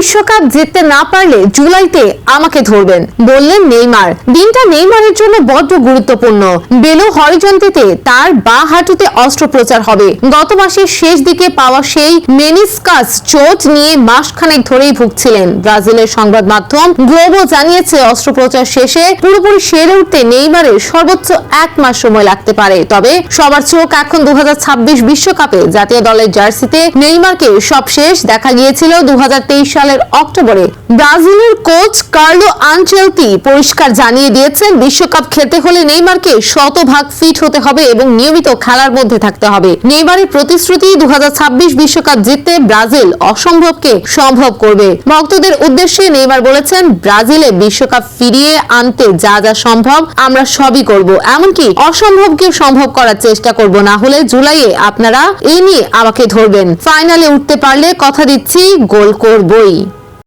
বিশ্বকাপ জিততে না পারলে জুলাইতে আমাকে ধরবেন, বললেন নেইমার। দিনটা নেইমারের জন্য বড্ড গুরুত্বপূর্ণ। বেলো হরিজন্তিতে তার বা হাঁটুতে অস্ত্রোপচার হবে। গত মাসের শেষ দিকে পাওয়া সেই মেনিসকাস চোট নিয়ে মাসখানেক ধরেই ভুগছিলেন। ব্রাজিলের সংবাদ মাধ্যম গ্লোবো জানিয়েছে, অস্ত্রোপচার শেষে পুরোপুরি সেরে উঠতে নেইমারের সর্বোচ্চ এক মাস সময় লাগতে পারে। তবে সবার চোখ এখন দু বিশ্বকাপে। জাতীয় দলের জার্সিতে নেইমারকে সবশেষ দেখা গিয়েছিল দু তেইশ সালের অক্টোবরে ব্রাজিলের কোচ কার্লো আনচেলতি পরিষ্কার জানিয়ে দিয়েছেন, বিশ্বকাপ খেলতে হলে নেইমারকে শতভাগ ফিট হতে হবে এবং নিয়মিত খেলার মধ্যে থাকতে হবে। নেইমারের প্রতিশ্রুতি দু বিশ্বকাপ জিততে ব্রাজিল অসম্ভবকে সম্ভব করবে। ভক্তদের উদ্দেশ্যে নেইমার বলেছেন, ব্রাজিলে বিশ্বকাপ ফিরিয়ে আনতে যা যা সম্ভব, আমরা সবই করব। এমনকি অসম্ভবকে সম্ভব করার চেষ্টা করব। না হলে জুলাইয়ে আপনারা এই নিয়ে আমাকে ধরবেন। ফাইনালে উঠতে পারলে কথা দিচ্ছি, গোল করবই।